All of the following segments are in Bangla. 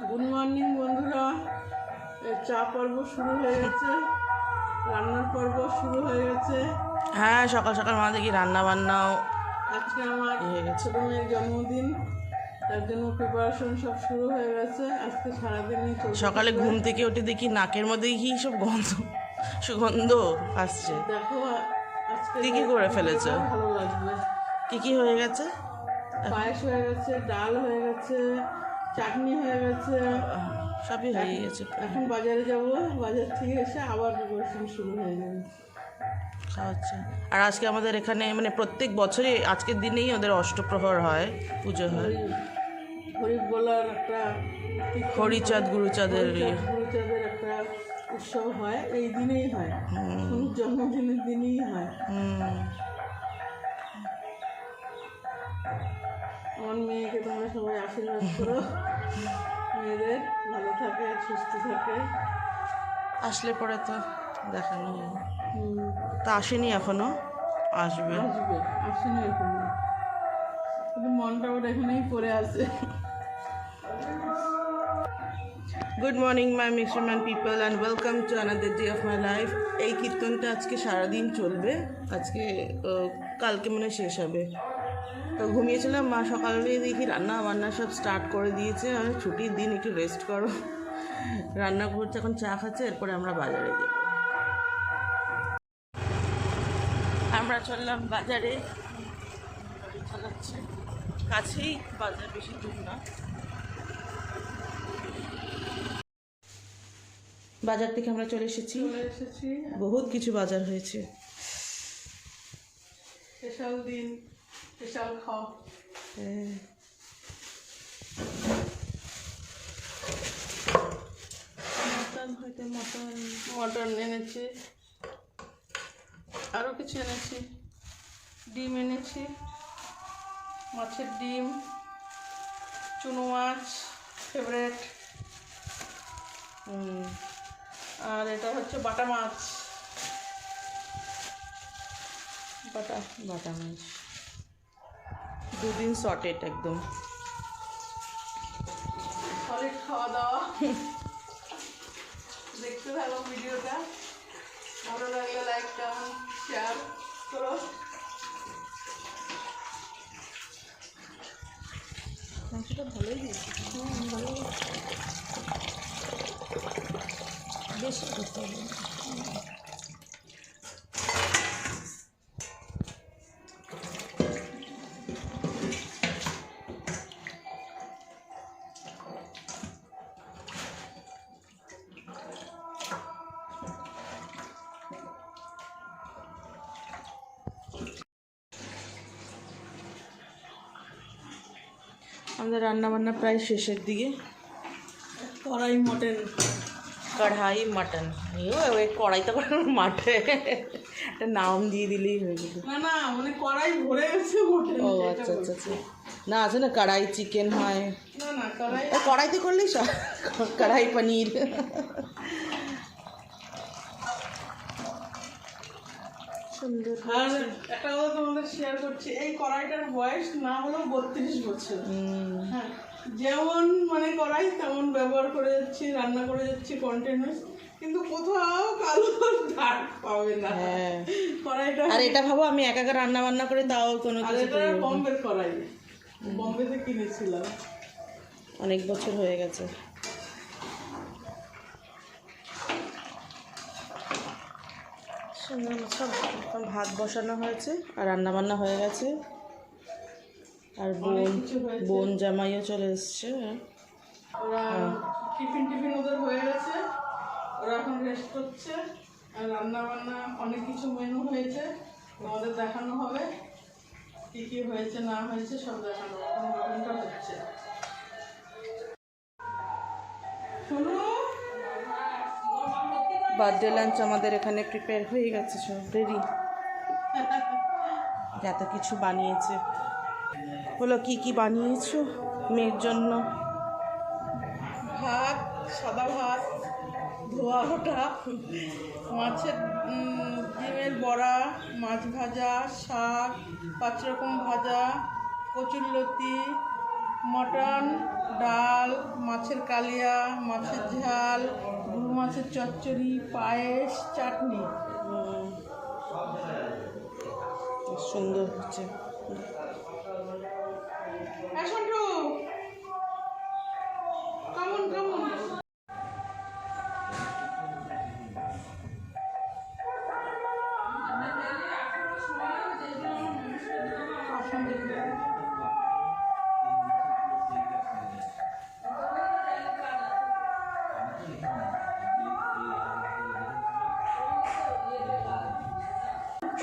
গুড মর্নিং বন্ধুরা। চা পর্ব শুরু হয়ে গেছে। রান্নার পর্ব শুরু হয়ে গেছে। হ্যাঁ সকাল সকাল মা দেখি রান্না বান্নাও আজকে আমার হয়ে গেছে। ছোটো মেয়ের জন্মদিন। তার জন্য প্রিপারেশন সব শুরু হয়ে গেছে। আজকে সারাদিনই সকালে ঘুম থেকে উঠে দেখি নাকের মধ্যে কি সব গন্ধ সুগন্ধ আসছে। দেখো আজকে কি কি করে ফেলেছো? ভালো লাগবে। কি কি হয়ে গেছে? পায়েস হয়ে গেছে ডাল হয়ে গেছে চাটনি হয়ে গেছে। সবই হয়ে গেছে এখন বাজারে যাব। বাজার থেকে এসে আবার প্রিপারেশন শুরু হয়ে যাবে। খাওয়াচ্ছে আর আজকে আমাদের এখানে মানে প্রত্যেক বছরই আজকের দিনেই ওদের অষ্টপ্রহর হয় পুজো হয়। হরিব বলার একটা হরিচাঁদ গুরুচাঁদের ইয়ে। গুরুচাঁদের একটা উৎসব হয়। এই দিনেই হয়। জন্মদিনের দিনেই হয়। আমার মেয়েকে তোমরা সবাই আশীর্বাদ করো। মেয়েদের ভালো থাকে সুস্থ থাকে। আসলে পরে তো দেখানো তা আসেনি এখনও? আসবে। আসবে আসেনি এখনও। কিন্তু মনটা ওর এখানেই পড়ে আছে। Good morning my mixerman people and welcome to another day of my life এই কীর্তনটা আজকে সারাদিন চলবে। আজকে কালকে মানে শেষ হবে। তো ঘুমিয়েছিলাম মা সকালে দেখি রান্না বান্না সব স্টার্ট করে দিয়েছে। আর ছুটির দিন একটু রেস্ট করো। রান্না করছে এখন চা খাচ্ছে এরপরে আমরা বাজারে যাব। আমরা চললাম বাজারে। চালাচ্ছে। কাছেই বাজার বেশি দূর না। বাজার থেকে আমরা চলে এসেছি। এসেছি। বহুত কিছু বাজার হয়েছে। স্পেশাল দিন। খাওয়া হ্যাঁ। মটন হইতে মটন মটন এনেছি। আরও কিছু এনেছি। ডিম এনেছি। মাছের ডিম, চুনো মাছ ফেভারেট আর এটা হচ্ছে বাটা মাছ। বাটা বাটা মাছ। দুদিন সটেড একদম। সলিড খাওয়া দাওয়া। দেখতে থাকো ভিডিওটা। ভালো লাগলে লাইক কমেন্ট শেয়ার করো। মাংসটা ভালোই দিয়েছে বেশি করতে হবে। আমাদের রান্নাবান্না প্রায় শেষের দিকে। কড়াই মটন কড়াই মটন। ওই কড়াই তো করে মাঠে। একটা নাম দিয়ে দিলেই হয়ে গেল। না না মানে কড়াই ভরে গেছে ও আচ্ছা আচ্ছা আচ্ছা। না আছে না কড়াই চিকেন হয়। না না কড়াই কড়াইতে করলেই সব কড়াই পনির। সুন্দর আর একটা কথা তোমাদের শেয়ার করছি এই কড়াইটার বয়স না হলেও বত্রিশ বছর। হ্যাঁ যেমন মানে কড়াই তেমন ব্যবহার করে যাচ্ছি রান্না করে যাচ্ছি কন্টিনিউস কিন্তু কোথাও কালো দাগ পাবে না। হ্যাঁ। কড়াইটা আর এটা ভাবো আমি একা একা রান্না বান্না করে তাও কোনো আর এটা বম্বের কড়াই। বম্বেতে কিনেছিলাম। অনেক বছর হয়ে গেছে। সব ভাত বসানো হয়েছে আর রান্না বান্না হয়ে গেছে। আর বোন। বোন জামাইও চলে এসছে। ওরা টিফিন টিফিন ওদের হয়ে গেছে। ওরা এখন রেস্ট করছে। আর রান্না বান্না অনেক কিছু মেনু হয়েছে। তোমাদের দেখানো হবে কি কি হয়েছে না হয়েছে সব দেখানো হবে। হচ্ছে। শোনো বার্থডে লাঞ্চ আমাদের এখানে প্রিপেয়ার হয়ে গেছে সব রেডি এত কিছু বানিয়েছে। বলো, কি কি বানিয়েছো মেয়ের জন্য? ভাত, সাদা ভাত, ধোয়া ওটা মাছের ডিমের বড়া, মাছ ভাজা, শাক পাঁচ রকম ভাজা, কচুরলতি, মটন, ডাল মাছের কালিয়া মাছের ঝাল গুরু মাছের চচ্চড়ি পায়েস চাটনি। সুন্দর হচ্ছে। হ্যাঁ সন্টু।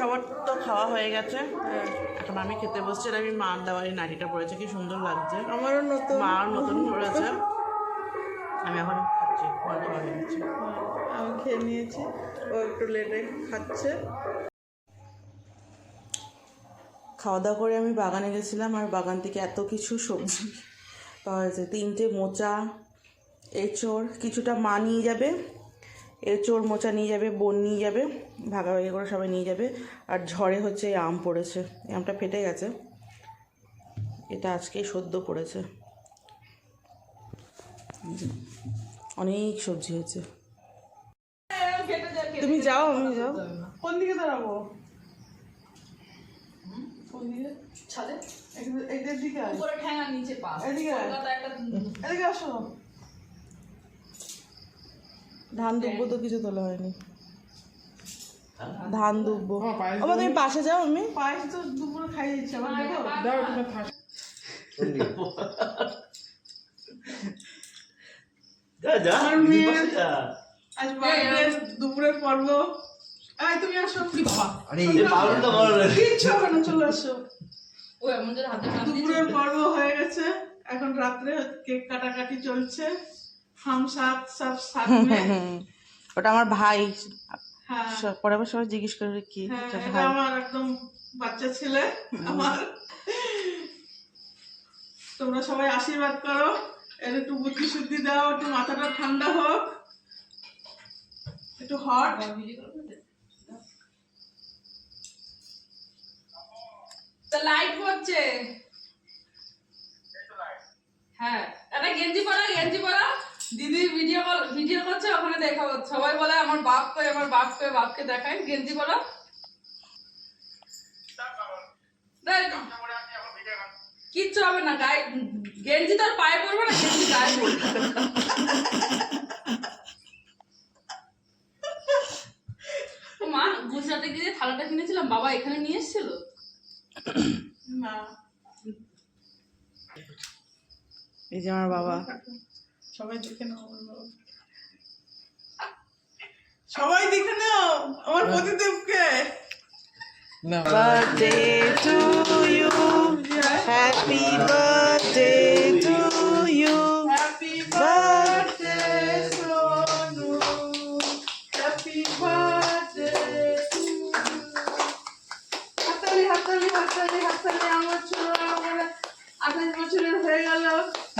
সবার তো খাওয়া হয়ে গেছে। এখন আমি খেতে বসছি আর আমি মার দেওয়ারি নাড়িটা পড়েছে কি সুন্দর লাগছে। আমারও নতুন। মার নতুন পড়েছে। আমি এখন খাচ্ছি খাওয়া হয়ে গেছে আমি খেয়ে নিয়েছি ও একটু লেটে খাচ্ছে। খাওয়া দাওয়া করে আমি বাগানে গেছিলাম আর বাগান থেকে এত কিছু সবজি পাওয়া যাচ্ছে তিনটে মোচা এঁচড় কিছুটা মা নিয়ে যাবে। এঁচড় মোচা নিয়ে যাবে বোন নিয়ে যাবে ভাগাভাগি করে সবাই নিয়ে যাবে। আর ঝড়ে হচ্ছে এই আম পড়েছে এই আমটা ফেটে গেছে। এটা আজকেই সদ্য পড়েছে। অনেক সবজি হয়েছে। তুমি যাও আমি যাও। কোন দিকে দাঁড়াবো? কোন দিকে? ছাদে? এদিকে- এদিকে আসো। ধান দুব্বো তো কিছু তোলা হয়নি। ধান দুব্বো। আবার তুমি পাশে যাও আমি পায়েস তো দুপুরে খাই দিচ্ছি। আবার দেবো দাও আমার মেয়ে দুপুরের পর্ব। আয় তুমি আসো কি বাবা। কিচ্ছু হবে না চলে আসো। ও এমন হাতে দুপুরের পর্ব হয়ে গেছে। এখন রাত্রে কেক কাটাকাটি চলছে। মে। ওটা আমার ভাই। হ্যাঁ। পরে আবার সবাই জিজ্ঞেস করবে কি হ্যাঁ আমার একদম বাচ্চা ছেলে আমার। তোমরা সবাই আশীর্বাদ করো। এর একটু বুদ্ধি শুদ্ধি দাও একটু মাথাটা ঠান্ডা হোক। একটু হট তা লাইট হচ্ছে। হ্যাঁ। একটা গেঞ্জি পরা গেঞ্জি পরা। দিদি ভিডিও কল ভিডিও করছে ওখানে দেখাবো সবাই বলে আমার বাপ কই আমার বাপ কই বাপকে দেখায় গেঞ্জি দেখ, কিচ্ছু হবে না গায়ে গেঞ্জি তোর পায়ে পড়বে না গেঞ্জি গায়ে পড়বে মা গুজরাটে গিয়ে থালাটা কিনেছিলাম বাবা এখানে নিয়ে এসেছিল। এই যে আমার বাবা। সবাই দেখে নাও আমার সবাই দেখে নাও আমার প্রতিদেবকে birthday to you happy birthday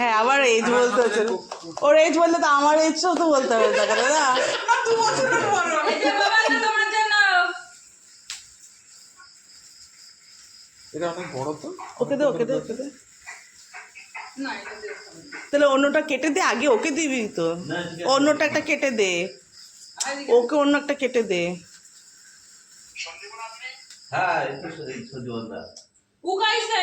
হ্যাঁ আবার এজ বলতে হচ্ছে ওর এজ বললে তো আমার এজটাও তো বলতে হবে তাকে দাদা এটা অনেক বড় তো। ওকে দে ওকে দে ওকে দে। না এটা দেখো তাহলে অন্যটা কেটে দে আগে ওকে দিবি তো। অন্যটা একটা কেটে দে। ওকে অন্য একটা কেটে দে। হ্যাঁ উকাইছে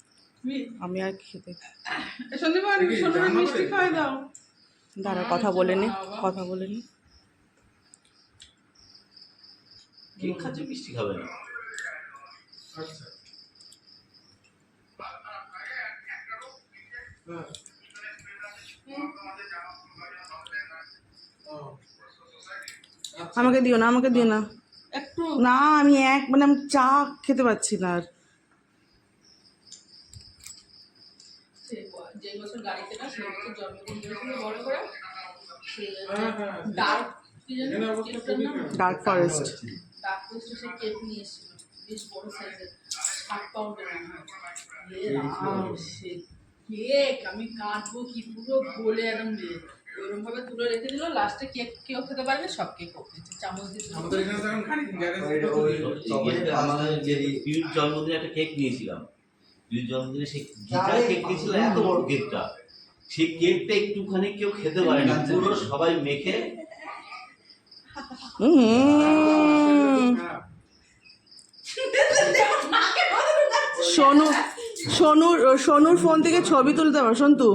আমি আর খেতে মিষ্টি খাওয়াই দাও। দাঁড়া কথা বলে নি কথা বলে নি। কেক মিষ্টি খাবে না। ও। আমাকে দিও না আমাকে দিও না। একটু। না আমি এক মানে আমি চা খেতে পাচ্ছি না আর সে বছর গাড়ি কেনা সেই বছর জন্মদিন বড় করে। সে হ্যাঁ, হ্যাঁ। ডার্ক কি জানি। ডার্ক ফরেস্ট ডার্ক পোস্টে সে কেক নিয়ে এসেছিল বেশ বড় সাইজের ষাট পাউন্ডের মনে হয়। কেক আমি কাটবো কি পুরো গলে একদম ওইরকম ভাবে তুলে রেখে দিল লাস্টে কেক কেউ খেতে পারবে সব কেক চামচ দিয়ে আমাদের এখানে আমাদের যেই জন্মদিনে একটা কেক নিয়েছিলাম। পিউর জন্মদিনে সেই গিটার কেক দিয়েছিল এত বড় কেকটা সেই কেকটা একটুখানি কেউ খেতে পারে না পুরো সবাই মেখে। সোনু সোনুর সোনুর ফোন থেকে ছবি তুলতে পারো। সন্তু।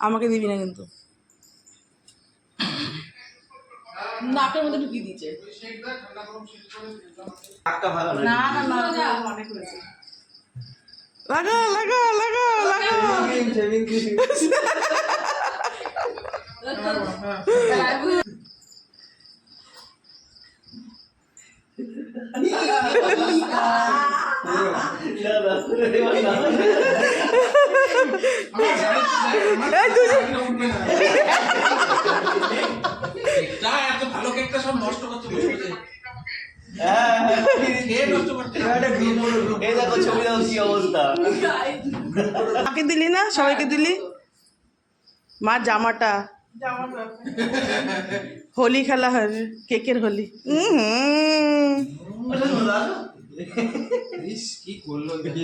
আমাকে দিবি না কিন্তু। নাকের মধ্যে ঢুকিয়ে দিয়েছে। না? না না না। অনেক হয়েছে। লাগা লাগা লাগা লাগা। ক্রিম এত ভালো কেকটা সব নষ্ট বসে দিলি না সবাইকে দিলি মা জামাটা হোলি খেলা হয় কেকের হোলি কি করল দেখি